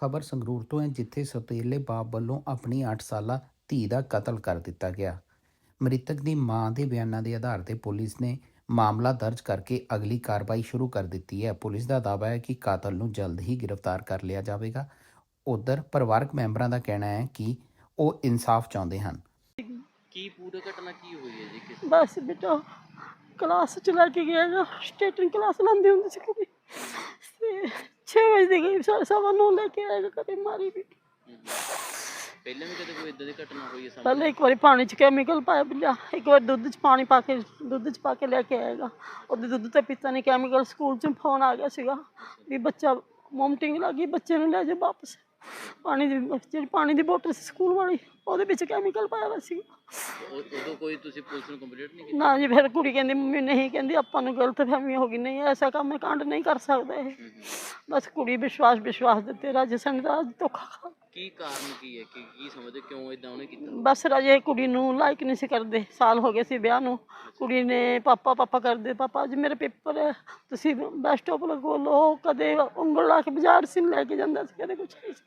ਖਬਰ ਸੰਗਰੂਰ ਤੋਂ ਹੈ ਜਿੱਥੇ ਸਤੇਲੇ ਬਾਪ ਵੱਲੋਂ ਆਪਣੀ 8 ਸਾਲਾ ਧੀ ਦਾ ਕਤਲ ਕਰ ਦਿੱਤਾ ਗਿਆ। ਮ੍ਰਿਤਕ ਦੀ ਮਾਂ ਦੇ ਬਿਆਨਾਂ ਦੇ ਆਧਾਰ ਤੇ ਪੁਲਿਸ ਨੇ ਮਾਮਲਾ ਦਰਜ ਕਰਕੇ ਅਗਲੀ ਕਾਰਵਾਈ ਸ਼ੁਰੂ ਕਰ ਦਿੱਤੀ ਹੈ। ਪੁਲਿਸ ਦਾ ਦਾਅਵਾ ਹੈ ਕਿ ਕਾਤਲ ਨੂੰ ਜਲਦ ਹੀ ਗ੍ਰਿਫਤਾਰ ਕਰ ਲਿਆ ਜਾਵੇਗਾ। ਉਧਰ ਪਰਿਵਾਰਕ ਮੈਂਬਰਾਂ ਦਾ ਕਹਿਣਾ ਹੈ ਕਿ ਉਹ ਇਨਸਾਫ ਚਾਹੁੰਦੇ ਹਨ। ਕੀ ਪੂਰੀ ਘਟਨਾ ਕੀ ਹੋਈ ਹੈ ਜੀ? ਕਿਸ ਬਸ ਬੇਟਾ ਕਲਾਸ ਚ ਲੈ ਕੇ ਗਿਆ ਗਾ ਸਟੇਟਿੰਗ ਕਲਾਸ ਲਾਉਂਦੀ ਹੁੰਦੀ ਸੀ ਕੁੜੀ ਤੇ 6 ਵਜੇ ਗਈ ਸਾ- ਸਵਾ ਨੂੰ ਲੈ ਕੇ ਆਏਗਾ ਕਦੇ ਮਾਰੀ ਵੀ। ਪਹਿਲਾਂ ਵੀ ਕਦੇ ਕੋਈ ਇਦਾਂ ਦੀ ਘਟਨਾ ਹੋਈ ਹੈ ਪਹਿਲੇ ਇੱਕ ਵਾਰੀ ਪਾਣੀ ਚ ਕੈਮੀਕਲ ਪਾਇਆ ਬਿੱਲਿਆ ਇੱਕ ਵਾਰ ਦੁੱਧ ਚ ਪਾਣੀ ਪਾ ਕੇ ਦੁੱਧ ਚ ਪਾ ਕੇ ਲੈ ਕੇ ਆਏਗਾ ਉਹਦੇ ਦੁੱਧ ਤੇ ਪਿੱਤਾ ਨੇ ਕੈਮੀਕਲ ਸਕੂਲ ਚ ਫੋਨ ਆ ਗਿਆ ਸੀਗਾ ਵੀ ਬੱਚਾ ਮੋਮਟਿੰਗ ਲੱਗੀ ਬੱਚੇ ਨੂੰ ਲੈ ਜਾ ਵਾਪਸ। ਪਾਣੀ ਦੀ ਜਿਹੜੀ ਪਾਣੀ ਦੀ ਬੋਤਲ ਸੀ ਸਕੂਲ ਵਾਲੀ ਉਹਦੇ ਵਿੱਚ ਕੈਮੀਕਲ ਪਾਇਆ ਹੋਇਆ ਸੀ ਉਹ- ਉਦੋਂ ਕੋਈ ਤੁਸੀਂ ਪੁਲਿਸ ਨੂੰ ਕੰਪਲੀਟ ਨਹੀਂ ਕੀਤੀ? ਨਾ ਜੀ ਫਿਰ ਕੁੜੀ ਕਹਿੰਦੀ ਮੰਮੀ ਨਹੀਂ ਕਹਿੰਦੀ ਆਪਾਂ ਨੂੰ ਗਲਤ ਫਹਿਮੀ ਹੋ ਗਈ ਨਹੀਂ ਐਸਾ ਕੰਮ ਕਾਂਡ ਨਹੀਂ ਕਰ ਸਕਦਾ ਇਹ। ਬਸ ਕੁੜੀ ਵਿਸ਼ਵਾਸ ਵਿਸ਼ਵਾਸ ਦੇ ਤੇਰਾ ਜਿਸਨ ਦਾ ਧੋਖਾ ਖਾ ਕੀ ਕਾਰਨ ਕੀ ਹੈ? ਕਿ ਕੀ ਸਮਝਦੇ ਕਿਉਂ ਇਦਾਂ ਉਹਨੇ ਕੀਤਾ? ਬਸ ਰਾਜੇ ਕੁੜੀ ਨੂੰ ਲਾਈਕ ਨਹੀਂ ਸੀ ਕਰਦੇ ਸਾਲ ਹੋ ਗਏ ਸੀ ਵਿਆਹ ਨੂੰ। ਕੁੜੀ ਨੇ ਪਾਪਾ ਪਾਪਾ ਕਰਦੇ ਪਾਪਾ ਅੱਜ ਮੇਰੇ ਪੇਪਰ ਹੈ ਤੁਸੀਂ ਬੱਸ ਸਟਾਪ ਲਗੋ ਲੋ ਕਦੇ ਉਂਗਲ ਲਾ ਕੇ ਬਾਜ਼ਾਰ ਸੀ ਲੈ ਕੇ ਜਾਂਦਾ ਸੀ ਕਦੇ ਕੁਛ ਨਹੀਂ ਸੀ।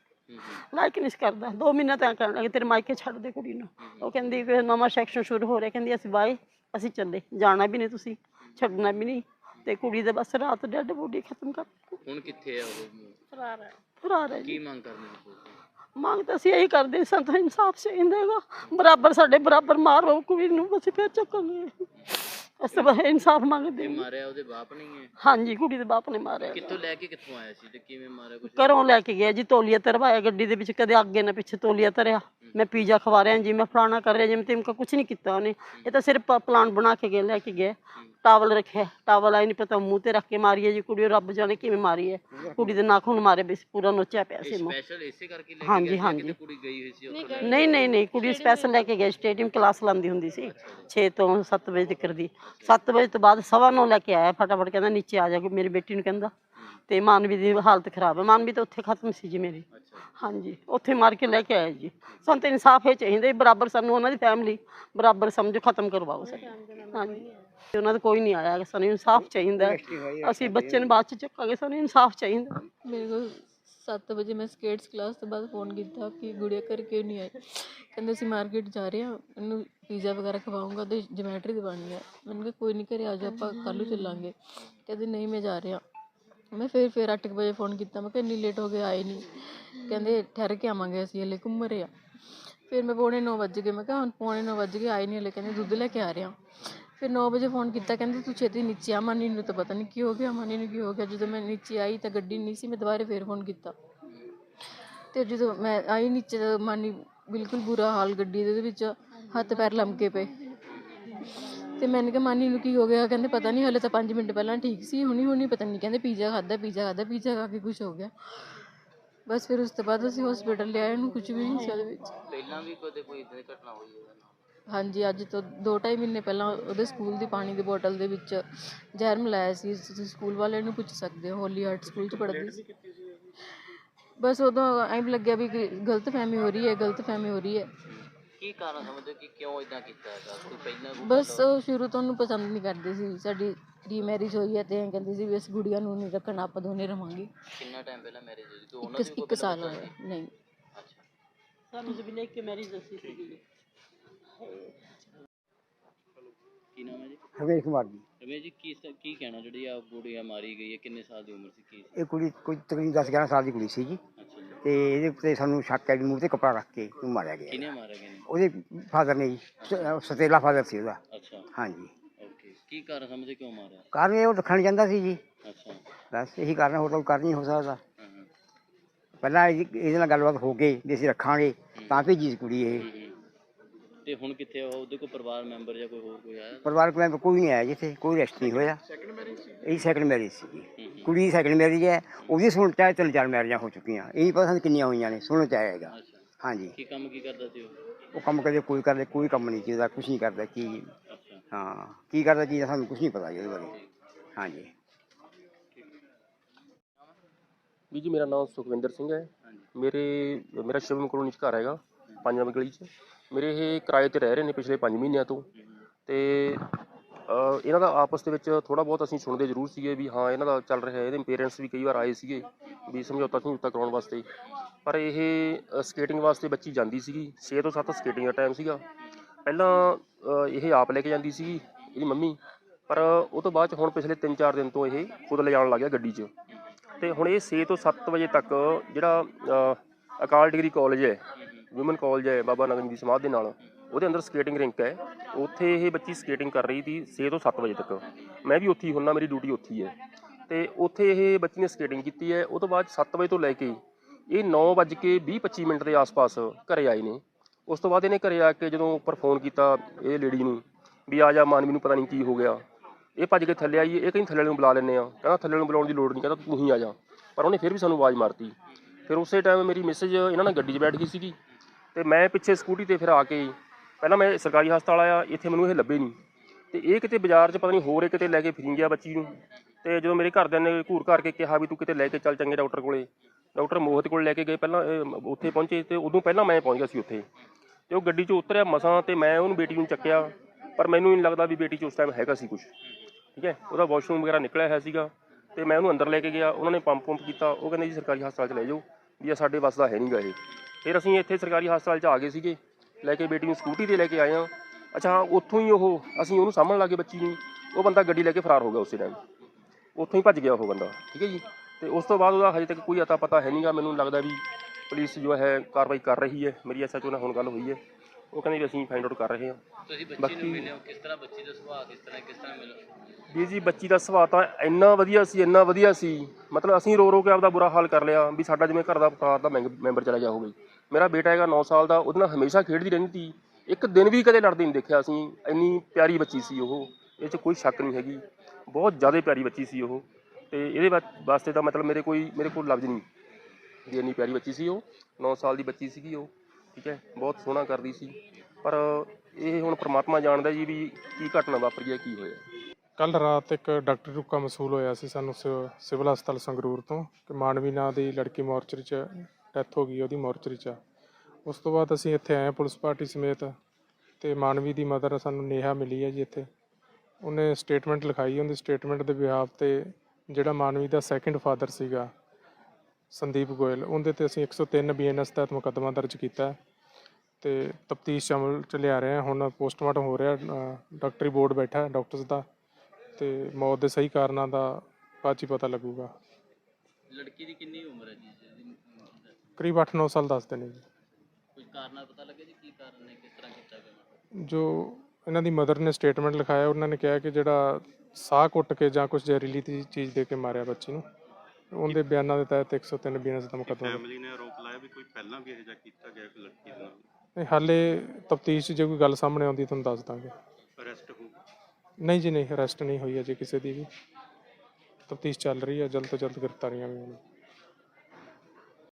ਲਾਈਕ ਨਹੀਂ ਕਰਦਾ? 2 ਮਹੀਨੇ ਤੱਕ ਕਹਿਣ ਲੱਗੇ ਤੇਰੇ ਮਾਇਕੇ ਛੱਡ ਦੇ ਕੁੜੀ ਨੂੰ। ਉਹ ਕਹਿੰਦੀ ਕਿ ਨਵਾਂ ਸੈਕਸ਼ਨ ਸ਼ੁਰੂ ਹੋ ਰਿਹਾ। ਕਹਿੰਦੀ ਅਸੀਂ ਬਾਏ ਅਸੀਂ ਚੱਲੇ। ਜਾਣਾ ਵੀ ਨਹੀਂ ਤੁਸੀਂ ਛੱਡਣਾ ਵੀ ਨਹੀਂ। ਤੇ ਕੁੜੀ ਦੇ ਬਸ ਰਾਤ ਡੈਡ ਬੋਡੀ ਖਤਮ ਕਰ। ਹੁਣ ਕਿੱਥੇ ਆ ਉਹ? ਫਰਾਰ ਹੈ। ਫਰਾਰ ਹੈ ਕੀ ਮੰਗ ਕਰਦੇ ਨੇ ਪੁਲਿਸ ਤੋਂ? ਮੰਗ ਤਾਂ ਅਸੀਂ ਇਹੀ ਕਰਦੇ ਸਾਂ ਤਾਂ ਇਨਸਾਫ ਚਾਹੀਦਾ ਹੈਗਾ। ਬਰਾਬਰ ਸਾਡੇ ਬਰਾਬਰ ਮਾਰੋ ਕੁੜੀ ਨੂੰ ਅਸੀਂ ਫਿਰ ਚੱਕਾਂਗੇ। ਅਸੀਂ ਤਾਂ ਇਨਸਾਫ ਮੰਗਦੇ ਹਾਂ। ਮਾਰਿਆ ਉਹਦੇ ਬਾਪ ਨਹੀਂ ਹੈ ਹਾਂਜੀ ਕੁੜੀ ਦੇ ਬਾਪ ਨੇ ਮਾਰਿਆ। ਕਿੱਥੋਂ ਲੈ ਕੇ ਕਿੱਥੋਂ ਆਇਆ ਸੀ ਤੇ ਕਿਵੇਂ ਮਾਰਿਆ ਕੁਝ ਘਰੋਂ ਲੈ ਕੇ ਗਿਆ ਜੀ ਤੋਲੀਆ ਤਰਵਾਇਆ ਗੱਡੀ ਦੇ ਵਿੱਚ ਕਦੇ ਅੱਗੇ ਨਾ ਪਿੱਛੇ ਤੋਲੀਆ ਤਰਿਆ। ਮੈਂ ਪੀਜ਼ਾ ਖਵਾ ਰਿਹਾ ਜੀ ਮੈਂ ਫਲਾਣਾ ਕਰ ਰਿਹਾ ਜੀ ਮੈਂ ਤਿਮਕਾ ਕੁਝ ਨਹੀਂ ਕੀਤਾ ਉਹਨੇ। ਇਹ ਤਾਂ ਸਿਰਫ ਪਲਾਨ ਬਣਾ ਕੇ ਗਿਆ ਲੈ ਕੇ ਗਿਆ ਟਾਵਲ ਰੱਖਿਆ ਟਾਵਲ ਆਈ ਨਹੀਂ ਪਤਾ ਮੂੰਹ ਤੇ ਰੱਖ ਕੇ ਮਾਰੀ ਹੈ ਜੀ ਕੁੜੀ ਰੱਬ ਜਾਣੇ ਕਿਵੇਂ ਮਾਰੀ ਹੈ। ਕੁੜੀ ਦੇ ਨਾਖੂਨ ਮਾਰੇ ਵੀ ਸੀ, ਪੂਰਾ ਨੋਚਿਆ ਪਿਆ ਸੀ ਸਪੈਸ਼ਲ ਇਸੇ ਕਰਕੇ ਲੈ ਕੇ ਹਾਂਜੀ, ਹਾਂਜੀ। ਕੁੜੀ ਗਈ ਹੋਈ ਸੀ ਨਹੀਂ ਨਹੀਂ ਨਹੀਂ ਕੁੜੀ ਸਪੈਸ਼ਲ ਲੈ ਕੇ ਗਏ ਸਟੇਡੀਅਮ ਕਲਾਸ ਲਾਉਂਦੀ ਹੁੰਦੀ ਸੀ। 6 ਤੋਂ 7 ਵਜੇ ਤੱਕ ਦੀ। 7 ਵਜੇ ਤੋਂ ਬਾਅਦ ਸਵਾ ਨੂੰ ਲੈ ਕੇ ਆਇਆ ਫਟਾਫਟ ਕਹਿੰਦਾ ਨੀਚੇ ਆ ਜਾ ਕੇ ਮੇਰੀ ਬੇਟੀ ਨੂੰ ਕਹਿੰਦਾ। ਤੇ ਮਾਨਵੀ ਦੀ ਹਾਲਤ ਖਰਾਬ ਹੈ। ਮਾਨਵੀ ਤਾਂ ਉੱਥੇ ਖਤਮ ਸੀ ਜੀ ਮੇਰੀ। ਹਾਂਜੀ ਉੱਥੇ ਮਾਰ ਕੇ ਲੈ ਕੇ ਆਇਆ ਜੀ। ਸਾਨੂੰ ਤਾਂ ਇਨਸਾਫ ਇਹ ਚਾਹੀਦਾ ਜੀ, ਬਰਾਬਰ ਸਾਨੂੰ ਉਹਨਾਂ ਦੀ ਫੈਮਿਲੀ ਬਰਾਬਰ ਸਮਝੋ ਖਤਮ ਕਰਵਾਓ ਸਰ ਹਾਂਜੀ। ਉਹਨਾਂ ਦਾ ਕੋਈ ਨਹੀਂ ਆਇਆ ਸਾਨੂੰ ਇਨਸਾਫ ਚਾਹੀਦਾ। ਅਸੀਂ ਬੱਚੇ ਨੂੰ ਬਾਅਦ ਚ ਚੱਕਾਂਗੇ। ਸਾਨੂੰ ਇਨਸਾਫ ਚਾਹੀਦਾ ਮੇਰੇ ਕੋਲ 7 ਵਜੇ ਮੈਂ ਸਕੇਟਸ ਕਲਾਸ ਤੋਂ ਬਾਅਦ ਫੋਨ ਕੀਤਾ ਕਿ ਗੁੜੀਆ ਘਰ ਕਿਉਂ ਨਹੀਂ ਆਈ? ਕਹਿੰਦੇ ਅਸੀਂ ਮਾਰਕੀਟ ਜਾ ਰਹੇ ਹਾਂ। ਇਹਨੂੰ ਪੀਜ਼ਾ ਵਗੈਰਾ ਖਵਾਉਂਗਾ ਤੇ ਜਮੈਟਰੀ ਦਿਵਾਉਣੀ ਹੈ। ਮੈਨੂੰ ਕਿਹਾ ਕੋਈ ਨਹੀਂ ਘਰੇ ਆ ਜਾ ਆਪਾਂ ਕੱਲ੍ਹ ਨੂੰ ਚੱਲਾਂਗੇ। ਕਹਿੰਦੇ ਨਹੀਂ ਮੈਂ ਜਾ ਰਿਹਾ। ਮੈਂ ਫਿਰ ਫਿਰ 8 ਵਜੇ ਫੋਨ ਕੀਤਾ, ਮੈਂ ਕਿਹਾ ਇੰਨੀ ਲੇਟ ਹੋ ਗਏ, ਆਏ ਨਹੀਂ ਕਹਿੰਦੇ ਠਹਿਰ ਕੇ ਆਵਾਂਗੇ ਅਸੀਂ, ਹਲੇ ਘੁੰਮ ਰਹੇ ਆ। ਫਿਰ ਮੈਂ ਪੌਣੇ 9 ਵਜੇ ਗਏ, ਮੈਂ ਕਿਹਾ ਹੁਣ ਪੌਣੇ 9 ਵਜੇ ਗਏ, ਆਏ ਨਹੀਂ ਹਲੇ। ਕਹਿੰਦੇ ਦੁੱਧ ਲੈ ਕੇ ਆ ਰਿਹਾ ਫਿਰ 9 ਵਜੇ ਫੋਨ ਕੀਤਾ, ਕਹਿੰਦੇ ਤੂੰ ਛੇਤੀ ਨੀਚੇ ਆ, ਮਾਨੀ ਨੂੰ ਤਾਂ ਪਤਾ ਨਹੀਂ ਕੀ ਹੋ ਗਿਆ, ਮਾਨੀ ਨੂੰ ਕੀ ਹੋ ਗਿਆ। ਜਦੋਂ ਮੈਂ ਨੀਚੇ ਆਈ ਤਾਂ ਗੱਡੀ ਨਹੀਂ ਸੀ, ਮੈਂ ਦੁਬਾਰੇ ਫੇਰ ਫੋਨ ਕੀਤਾ। ਤੇ ਜਦੋਂ ਮੈਂ ਆਈ ਨੀਚੇ ਤਾਂ ਮਾਨੀ ਬਿਲਕੁਲ ਬੁਰਾ ਹਾਲ, ਗੱਡੀ ਦੇ ਵਿੱਚ ਹੱਥ ਪੈਰ ਲਮਕੇ ਪਏ। ਤੇ ਮੈंने ਕਿਹਾ ਮਾਨੀ ਨੂੰ ਕੀ ਹੋ ਗਿਆ? ਕਹਿੰਦੇ ਪਤਾ ਨਹੀਂ ਹਲੇ ਤਾਂ 5 ਮਿੰਟ ਪਹਿਲਾਂ ਠੀਕ ਸੀ ਹੁਣੀ ਹੁਣੀ ਪਤਾ ਨਹੀਂ ਕਹਿੰਦੇ ਪੀਜ਼ਾ ਖਾਦਾ ਪੀਜ਼ਾ ਖਾਦਾ ਪੀਜ਼ਾ ਖਾ ਕੇ ਕੁਝ ਹੋ ਗਿਆ। ਬਸ ਫਿਰ ਉਸ ਤੋਂ ਬਾਅਦ ਅਸੀਂ ਹਸਪੀਟਲ ਲਿਆਏ ਉਹਨੂੰ ਕੁਝ ਵੀ ਨਹੀਂ ਸੀ ਵਿੱਚ। ਪਹਿਲਾਂ ਵੀ ਕਦੇ ਕੋਈ ਇਦਾਂ ਦੀ ਘਟਨਾ ਹੋਈ ਹੈ ਹਾਂਜੀ ਅੱਜ ਤੋਂ 2.5 ਮਹੀਨੇ ਪਹਿਲਾਂ ਉਹਦੇ ਸਕੂਲ ਦੀ ਪਾਣੀ ਦੀ ਬੋਤਲ ਦੇ ਵਿੱਚ ਜ਼ਹਿਰ ਮਿਲਾਇਆ ਸੀ। ਤੁਸੀਂ ਸਕੂਲ ਵਾਲਿਆਂ ਨੂੰ ਪੁੱਛ ਸਕਦੇ ਹੋ ਹੋਲੀ ਹਾਰਟ ਸਕੂਲ 'ਚ ਪੜ੍ਹਦੀ ਸੀ। ਬਸ ਉਦੋਂ ਐਂ ਲੱਗਿਆ ਵੀ ਗਲਤ ਫਹਿਮੀ ਹੋ ਰਹੀ ਹੈ ਗਲਤ ਫਹਿਮੀ ਹੋ ਰਹੀ ਹੈ। ਕੀ ਕਾਰਨ ਸਮਝਦੇ ਹੋ ਕਿ ਕਿਉਂ ਇਦਾਂ ਕੀਤਾ ਹੈਗਾ? ਕੋਈ ਪਹਿਲਾਂ ਕੋਈ ਬਸ ਉਹ ਸ਼ੁਰੂ ਤੋਂ ਉਹਨੂੰ ਪਸੰਦ ਨਹੀਂ ਕਰਦੇ ਸੀ। ਸਾਡੀ ਰੀ ਮੈਰਿਜ ਹੋਈ ਹੈ ਤੇ ਐਂ ਕਹਿੰਦੇ ਸੀ ਵੀ ਇਸ ਗੁੜੀਆਂ ਨੂੰ ਨਹੀਂ ਰੱਖਣਾ ਆਪਾਂ ਦੋਨੇ ਰਵਾਂਗੇ। ਕਿੰਨਾ ਟਾਈਮ ਪਹਿਲਾਂ ਮੈਰਿਜ ਹੋਈ? ਸੀ ਉਹਨਾਂ ਇੱਕ ਦੀ ਕੋਈ ਇੱਕ ਸਾਲ ਹੋਇਆ। ਨਹੀਂ। ਅੱਛਾ। ਸਾਨੂੰ ਜਿਵੇਂ ਲੈ ਕੇ ਮੈਰਿਜ ਦੱਸੀ ਸੀ ਕੀ ਨਾਮ ਹੈ ਜੀ? ਰਮੇਸ਼ ਕੁਮਾਰ ਜੀ। ਰਮੇਸ਼ ਜੀ ਕੀ ਸ- ਕੀ ਕਹਿਣਾ ਜਿਹੜੀ ਆ ਗੁੜੀਆ ਮਾਰੀ ਗਈ ਹੈ? ਕਿੰਨੇ ਸਾਲ ਦੀ ਉਮਰ ਸੀ ਕੀ ਸੀ? ਇਹ ਕੁੜੀ ਕੋਈ ਤਕਰੀਬਨ 10 11 ਸਾਲ ਦੀ ਕੁੜੀ ਸੀ ਜੀ। ਅੱਛਾ ਜੀ। ਤੇ ਇਹਦੇ ਉੱਤੇ ਸਾਨੂੰ ਸ਼ੱਕ ਹੈ ਵੀ ਮੂੰਹ ਤੇ ਕੱਪੜਾ ਰੱਖ ਕੇ ਉਹਨੂੰ ਮਾਰਿਆ ਗਿਆ। ਕਿਹਨੇ ਮਾਰਿਆ ਗਿਆ ਉਹਦੇ ਫਾਦਰ ਨੇ ਜੀ ਸ- ਸਤੇਲਾ ਫਾਦਰ ਸੀ ਉਹਦਾ। ਅੱਛਾ। ਹਾਂਜੀ। ਓਕੇ। ਕੀ ਕਾਰਨ ਸਮਝਦੇ ਕਿਉਂ ਮਾਰਿਆ? ਕਾਰਨ ਇਹ ਉਹ ਰੱਖਣ ਜਾਂਦਾ ਸੀ ਜੀ। ਅੱਛਾ। ਬਸ ਇਹੀ ਕਾਰਨ ਹੋਰ ਤਾਂ ਕੋਈ ਕਾਰਨ ਨਹੀਂ ਹੋ ਸਕਦਾ। ਹਾਂ ਹਾਂ। ਪਹਿਲਾਂ ਇਹਦੀ- ਇਹਦੇ ਨਾਲ ਗੱਲਬਾਤ ਹੋ ਗਈ ਵੀ ਅਸੀਂ ਰੱਖਾਂਗੇ ਤਾਂ ਭੇਜੀ ਸੀ ਕੁੜੀ ਇਹ। ਤੇ ਹੁਣ ਕਿੱਥੇ ਆ? ਉਹ? ਉਹਦੇ ਕੋਈ ਪਰਿਵਾਰ ਮੈਂਬਰ ਜਾਂ ਕੋਈ ਹੋਰ ਕੋਈ ਆਇਆ? ਪਰਿਵਾਰਕ ਮੈਂਬਰ ਕੋਈ ਨਹੀਂ ਆਇਆ ਜਿੱਥੇ ਕੋਈ ਰੈਸਟ ਨਹੀਂ ਹੋਇਆ। ਇਹ ਸੈਕੰਡ ਮੈਰਿਜ ਸੀ ਕੁੜੀ ਦੀ ਸੈਕੰਡ ਮੈਰਿਜ ਹੈ ਉਹਦੀ ਸੁਣ ਚਾਹੇ ਤਿੰਨ ਚਾਰ ਮੈਰਿਜਾਂ ਹੋ ਚੁੱਕੀਆਂ। ਇਹ ਨਹੀਂ ਪਤਾ ਸਾਨੂੰ ਕਿੰਨੀਆਂ ਹੋਈਆਂ ਨੇ ਸੁਣਨ ਚ ਆਏਗਾ ਅੱਛਾ। ਹਾਂਜੀ। ਕੀ ਕੰਮ ਕੀ ਕਰਦਾ ਸੀ ਉਹ? ਉਹ ਕੰਮ ਕਦੇ ਕੋਈ ਕਰਦੇ ਕੋਈ ਕੰਮ ਨਹੀਂ ਜਿਹਦਾ ਕੁਝ ਨਹੀਂ ਕਰਦਾ ਕੀ ਅੱਛਾ। ਹਾਂ ਕੀ ਕਰਦਾ ਜੀ ਸਾਨੂੰ ਕੁਝ ਨਹੀਂ ਪਤਾ ਜੀ ਉਹਦੇ ਬਾਰੇ। ਹਾਂਜੀ। ਵੀ ਜੀ ਮੇਰਾ ਨਾਮ ਸੁਖਵਿੰਦਰ ਸਿੰਘ ਹੈ। ਮੇਰੇ ਮੇਰਾ ਸ਼ਿਵਮ ਕਲੋਨੀ ਚ ਘਰ ਹੈਗਾ ਪੰਜ ਨੰਬਰ ਗਲੀ ਚ। ਮੇਰੇ ਇਹ ਕਿਰਾਏ ਤੇ ਰਹਿ ਰਹੇ ਨੇ ਪਿਛਲੇ 5 ਮਹੀਨਿਆਂ ਤੋਂ ਤੇ ਅ, ਇਹਨਾਂ ਦਾ ਆਪਸ ਦੇ ਵਿੱਚ ਥੋੜਾ ਬਹੁਤ ਅਸੀਂ ਸੁਣਦੇ ਜ਼ਰੂਰ ਸੀਗੇ ਵੀ ਹਾਂ ਇਹਨਾਂ ਦਾ ਚੱਲ ਰਿਹਾ ਹੈ ਇਹਦੇ ਪੇਰੈਂਟਸ ਵੀ ਕਈ ਵਾਰ ਆਏ ਸੀਗੇ ਵੀ ਸਮਝੌਤਾ ਸਮਝੌਤਾ ਕਰਾਉਣ ਵਾਸਤੇ। ਪਰ ਇਹ ਸਕੇਟਿੰਗ ਵਾਸਤੇ ਬੱਚੀ ਜਾਂਦੀ ਸੀਗੀ 6 ਤੋਂ 7 ਸਕੇਟਿੰਗ ਦਾ ਟਾਈਮ ਸੀਗਾ। ਪਹਿਲਾਂ ਅ, ਇਹ ਆਪ ਲੈ ਕੇ ਜਾਂਦੀ ਸੀਗੀ ਇਹਦੀ ਮੰਮੀ। ਪਰ ਉਹ ਤੋਂ ਬਾਅਦ ਚ ਹੁਣ ਪਿਛਲੇ 3-4 ਦਿਨ ਤੋਂ ਇਹ ਖੁਦ ਲਿਜਾਣ ਲੱਗ ਗਿਆ ਗੱਡੀ 'ਚ। ਤੇ ਹੁਣ ਇਹ 6 ਤੋਂ 7 ਵਜੇ ਤੱਕ ਜਿਹੜਾ ਅ, ਅਕਾਲ ਡਿਗਰੀ ਕਾਲਜ ਹੈ ਔਮਨ ਕਾਲਜ ਹੈ ਬਾਬਾ ਨਗਨ ਦੀ ਸਮਾਧ ਦੇ ਨਾਲ। ਉਹਦੇ ਅੰਦਰ ਸਕੇਟਿੰਗ ਰਿੰਕ ਹੈ। ਉੱਥੇ ਇਹ ਬੱਚੀ ਸਕੇਟਿੰਗ ਕਰ ਰਹੀ ਸੀ 6 ਤੋਂ 7 ਵਜੇ ਤੱਕ। ਮੈਂ ਵੀ ਉੱਥੇ ਹੀ ਹੁੰਨਾ, ਮੇਰੀ ਡਿਊਟੀ ਉੱਥੇ ਹੀ ਹੈ। ਤੇ ਉੱਥੇ ਇਹ ਬੱਚੀ ਨੇ ਸਕੇਟਿੰਗ ਕੀਤੀ ਹੈ। ਉਹ ਤੋਂ ਬਾਅਦ 7 ਵਜੇ ਤੋਂ ਲੈ ਕੇ ਇਹ 9 ਵੱਜ ਕੇ 20 25 ਮਿੰਟ ਦੇ ਆਸ-ਪਾਸ ਘਰੇ ਆਏ ਨੇ। ਉਸ ਤੋਂ ਬਾਅਦ ਇਹਨੇ ਘਰੇ ਆ ਕੇ ਜਦੋਂ ਉੱਪਰ ਫੋਨ ਕੀਤਾ ਇਹ ਲੇਡੀ ਨੂੰ ਵੀ ਆ ਜਾ, ਮਾਨਵੀ ਨੂੰ ਪਤਾ ਨਹੀਂ ਕੀ ਹੋ ਗਿਆ। ਇਹ ਭੱਜ ਕੇ ਥੱਲੇ ਆਈ। ਇਹ ਕਹਿੰਦੀ, ਥੱਲੇ ਨੂੰ ਬੁਲਾ ਲੈਂਦੇ ਆ ਕਹਿੰਦਾ, ਥੱਲੇ ਨੂੰ ਬੁਲਾਉਣ ਦੀ ਲੋੜ ਨਹੀਂ ਕਹਿੰਦਾ, ਤੂੰ ਹੀ ਆ ਜਾ। ਪਰ ਉਹਨੇ ਫਿਰ ਵੀ ਸਾਨੂੰ ਆਵਾਜ਼ ਮਾਰਤੀ। ਫਿਰ ਉਸੇ ਟਾਈਮ ਮੇਰੀ ਮੈਸੇਜ ਇਹਨਾਂ ਨਾਲ ਗੱਡੀ 'ਚ ਬੈਠ ਗਈ ਸੀਗੀ। ਤੇ ਮੈਂ ਪਿੱਛੇ ਸਕੂਟੀ ਤੇ ਫਿਰ ਆ ਕੇ ਪਹਿਲਾਂ ਮੈਂ ਸਰਕਾਰੀ ਹਸਪਤਾਲ ਆਇਆ, ਇੱਥੇ ਮੈਨੂੰ ਇਹ ਲੱਭੇ ਨਹੀਂ। ਤੇ ਇਹ ਕਿਤੇ ਬਾਜ਼ਾਰ 'ਚ ਪਤਾ ਨਹੀਂ ਹੋਰ ਇਹ ਕਿਤੇ ਲੈ ਕੇ ਫਿਰੀ ਗਿਆ ਬੱਚੀ ਨੂੰ। ਤੇ ਜਦੋਂ ਮੇਰੇ ਘਰਦਿਆਂ ਨੇ ਘੂਰ ਕਰਕੇ ਕਿਹਾ ਵੀ ਤੂੰ ਕਿਤੇ ਲੈ ਕੇ ਚੱਲ ਚੰਗੇ ਡਾਕਟਰ ਕੋਲੇ। ਡਾਕਟਰ ਮੋਹਿਤ ਕੋਲ ਲੈ ਕੇ ਗਏ, ਪਹਿਲਾਂ ਇਹ ਉੱਥੇ ਪਹੁੰਚੇ ਤੇ ਉਦੋਂ ਪਹਿਲਾਂ ਮੈਂ ਪਹੁੰਚ ਗਿਆ ਸੀ ਉੱਥੇ। ਤੇ ਉਹ ਗੱਡੀ 'ਚੋਂ ਉਤਰਿਆ ਮਸਾਂ ਤੇ ਮੈਂ ਉਹਨੂੰ ਬੇਟੀ ਨੂੰ ਚੱਕਿਆ, ਪਰ ਮੈਨੂੰ ਨਹੀਂ ਲੱਗਦਾ ਵੀ ਬੇਟੀ 'ਚ ਉਸ ਟਾਈਮ ਹੈਗਾ ਸੀ ਕੁਝ ਠੀਕ ਹੈ? ਉਹਦਾ ਵਾਸ਼ਰੂਮ ਵਗੈਰਾ ਨਿਕਲਿਆ ਹੋਇਆ ਸੀਗਾ ਤੇ ਮੈਂ ਉਹਨੂੰ ਅੰਦਰ ਲੈ ਕੇ ਗਿਆ। ਉਹਨਾਂ ਨੇ ਪੰਪ ਪੰਪ ਕੀਤਾ। ਉਹ ਕਹਿੰਦੇ ਜੀ ਸਰਕਾਰੀ ਹਸਪਤਾਲ 'ਚ ਲੈ ਜਾਓ। ਵੀ ਇਹ ਸਾਡੇ ਵੱਸ ਦਾ ਹੈ ਨਹੀਂਗਾ ਇਹ। ਫਿਰ ਅਸੀਂ ਇੱਥੇ ਸਰਕਾਰੀ ਹਸਪਤਾਲ 'ਚ ਆ ਗਏ ਸੀਗੇ, ਲੈ ਕੇ ਬੇਟੀ ਨੂੰ ਸਕੂਟੀ ਤੇ ਲੈ ਕੇ ਆਏ ਆ ਅੱਛਾ ਉੱਥੋਂ ਹੀ ਉਹ, ਅਸੀਂ ਉਹਨੂੰ ਸਾਹਮਣ ਲਾ ਕੇ ਬੱਚੀ ਨੂੰ। ਉਹ ਬੰਦਾ ਗੱਡੀ ਲੈ ਕੇ ਫਰਾਰ ਹੋ ਗਿਆ ਉਸੇ ਟਾਈਮ ਉੱਥੋਂ ਹੀ ਭੱਜ ਗਿਆ ਉਹ ਬੰਦਾ, ਠੀਕ ਹੈ ਜੀ? ਤੇ ਉਸ ਤੋਂ ਬਾਅਦ ਉਹਦਾ ਹਜੇ ਤੱਕ ਕੋਈ ਅਤਾ ਪਤਾ ਹੈ ਨਹੀਂਗਾ ਮੈਨੂੰ ਲੱਗਦਾ ਵੀ ਪੁਲਿਸ ਜੋ ਹੈ, ਕਾਰਵਾਈ ਕਰ ਰਹੀ ਹੈ। ਮੇਰੀ ਐਸਐਚਓ ਨਾਲ ਹੁਣ ਗੱਲ ਹੋਈ ਹੈ। ਉਹ ਕਹਿੰਦੇ ਵੀ ਅਸੀਂ ਫਾਈਂਡ ਆਊਟ ਕਰ ਰਹੇ ਹਾਂ। ਤੁਸੀਂ ਬੱਚੀ ਬਾਕੀ- ਨੂੰ ਮਿਲੇ ਹੋ ਕਿਸ ਤਰ੍ਹਾਂ ਬੱਚੀ ਦਾ ਸੁਭਾਅ ਕਿਸ ਤਰ੍ਹਾਂ ਕਿਸ ਤਰ੍ਹਾਂ ਮਿਲੋ? ਵੀ ਜੀ ਬੱਚੀ ਦਾ ਸੁਭਾਅ ਤਾਂ ਇੰਨਾ ਵਧੀਆ ਸੀ ਇੰਨਾ ਵਧੀਆ ਸੀ। ਮਤਲਬ ਅਸੀਂ ਰੋ ਰੋ ਕੇ ਆਪਦਾ ਬੁਰਾ ਹਾਲ ਕਰ ਲਿਆ ਵੀ ਸਾਡਾ ਜਿਵੇਂ ਘਰ ਦਾ ਪਰਿਵਾਰ ਦਾ ਮੈਂਬ- ਮੈਂਬਰ ਚਲਾ ਗਿਆ ਹੋਵੇ। ਮੇਰਾ ਬੇਟਾ ਹੈਗਾ 9 ਸਾਲ ਦਾ ਉਹਦੇ ਨਾਲ ਹਮੇਸ਼ਾ ਖੇਡਦੀ ਰਹਿੰਦੀ ਸੀ। ਇੱਕ ਦਿਨ ਵੀ ਕਦੇ ਲੜਦੀ ਨਹੀਂ ਦੇਖਿਆ ਅਸੀਂ ਇੰਨੀ ਪਿਆਰੀ ਬੱਚੀ ਸੀ ਉਹ। ਇਹ 'ਚ ਕੋਈ ਸ਼ੱਕ ਨਹੀਂ ਹੈਗੀ। ਬਹੁਤ ਜ਼ਿਆਦਾ ਪਿਆਰੀ ਬੱਚੀ ਸੀ ਉਹ। ਤੇ ਇਹਦੇ ਵਾ- ਵਾਸਤੇ ਤਾਂ ਮਤਲਬ ਮੇਰੇ ਕੋਈ ਮੇਰੇ ਕੋਲ ਲਫ਼ਜ਼ ਨਹੀਂ। ਵੀ ਇੰਨੀ ਪਿਆਰੀ ਬੱਚੀ ਸੀ ਉਹ 9 ਸਾਲ ਦੀ ਬੱਚੀ ਸੀਗੀ ਉਹ। ਠੀਕ ਹੈ, ਬਹੁਤ ਸੋਹਣਾ ਕਰਦੀ ਸੀ। ਪਰ ਇਹ ਹੁਣ ਪ੍ਰਮਾਤਮਾ ਜਾਣਦਾ ਜੀ ਵੀ ਕੀ ਘਟਨਾ ਵਾਪਰੀ ਹੈ, ਕੀ ਹੋਇਆ ਕੱਲ ਰਾਤ ਇੱਕ ਡਾਕਟਰੀ ਰੁਕਾ ਮਸੂਲ ਹੋਇਆ ਸੀ ਸਾਨੂੰ ਸਿਵ- ਸਿਵਲ ਹਸਪਤਾਲ ਸੰਗਰੂਰ ਤੋਂ ਕਿ ਮਾਨਵੀ ਨਾਂ ਦੀ ਲੜਕੀ ਮੋਰਚਰੀ 'ਚ ਡੈਥ ਹੋ ਗਈ, ਉਹਦੀ ਮੋਰਚਰੀ 'ਚ ਉਸ ਤੋਂ ਬਾਅਦ ਅਸੀਂ ਇੱਥੇ ਆਏ ਹਾਂ ਪੁਲਿਸ ਪਾਰਟੀ ਸਮੇਤ ਤੇ ਮਾਨਵੀ ਦੀ ਮਦਰ ਸਾਨੂੰ ਨੇਹਾ ਮਿਲੀ ਹੈ ਜੀ ਇੱਥੇ। ਉਹਨੇ ਸਟੇਟਮੈਂਟ ਲਿਖਾਈ, ਉਹਦੀ ਸਟੇਟਮੈਂਟ ਦੇ ਬਿਹਾਫ ਤੇ ਜਿਹੜਾ ਮਾਨਵੀ ਦਾ ਸੈਕੰਡ ਫਾਦਰ ਸੀਗਾ ਸੰਦੀਪ ਗੋਇਲ ਉਹਦੇ ਤੇ ਅਸੀਂ 103 ਬੀਐਨਐਸ ਤਹਿਤ ਮੁਕੱਦਮਾ ਦਰਜ ਕੀਤਾ ਹੈ ਤੇ ਤਫਤੀਸ਼ ਅਮਲ ਚ ਲਿਆ ਰਹੇ ਹਾਂ। ਹੁਣ ਪੋਸਟਮਾਰਟਮ ਹੋ ਰਿਹਾ ਡਾਕਟਰੀ ਬੋਰਡ ਬੈਠਾ ਡਾਕਟਰਸ ਦਾ ਤੇ ਮੌਤ ਦੇ ਸਹੀ ਕਾਰਨਾਂ ਦਾ ਬਾਅਦ 'ਚ ਹੀ ਪਤਾ ਲੱਗੂਗਾ। ਲੜਕੀ ਦੀ ਕਿੰਨੀ ਉਮਰ ਹੈ ਜੀ? ਜਿਹਦੀ ਕਰੀਬ 8-9 ਸਾਲ ਦੱਸਦੇ ਨੇ ਜੀ। ਕੋਈ ਕਾਰਨ ਪਤਾ ਲੱਗਿਆ ਜੀ? ਕੀ ਕਾਰਨ ਹੈ ਕਿਸ ਤਰ੍ਹਾਂ ਕੀਤਾ ਗਿਆ? ਜੋ ਇਹਨਾਂ ਦੀ ਮਦਰ ਨੇ ਸਟੇਟਮੈਂਟ ਲਿਖਾਇਆ ਉਹਨਾਂ ਨੇ ਕਿਹਾ ਕਿ ਜਿਹੜਾ ਸਾਹ ਘੁੱਟ ਕੇ ਜਾਂ ਕੁਝ ਜ਼ਹਿਰੀਲੀ ਤੀ- ਚੀਜ਼ ਦੇ ਕੇ ਮਾਰਿਆ ਬੱਚੀ ਨੂੰ। ਉਹਦੇ ਬਿਆਨਾਂ ਦੇ ਤਹਿਤ 103 ਬੀਐਨਐਸ ਦਾ ਮੁਕੱਦਮਾ ਫੈਮਿਲੀ ਨੇ ਆਰੋਪ ਲਾਇਆ ਵੀ ਕੋਈ ਪਹਿਲਾਂ ਵੀ ਇਹੋ ਜਿਹਾ ਕੀਤਾ ਗਿਆ ਕੋਈ ਲੜਕੀ ਦੇ ਨਾਲ? ਨਹੀਂ ਹਾਲੇ ਤਫਤੀਸ਼ ਜੇ ਕੋਈ ਗੱਲ ਸਾਹਮਣੇ ਆਉਂਦੀ ਤੁਹਾਨੂੰ ਦੱਸ ਦਾਂਗੇ। ਅਰੈਸਟ ਹੋ ਨਹੀਂ ਜੀ ਨਹੀਂ ਅਰੈਸਟ ਨਹੀਂ ਹੋਈ ਅਜੇ ਕਿਸੇ ਦੀ ਵੀ। ਤਫਤੀਸ਼ ਚੱਲ ਰਹੀ ਹੈ ਜਲਦ ਤੋਂ ਜਲਦ ਗ੍ਰਿਫਤਾਰੀਆਂ ਵੀ ਹੋਣਗੀਆਂ।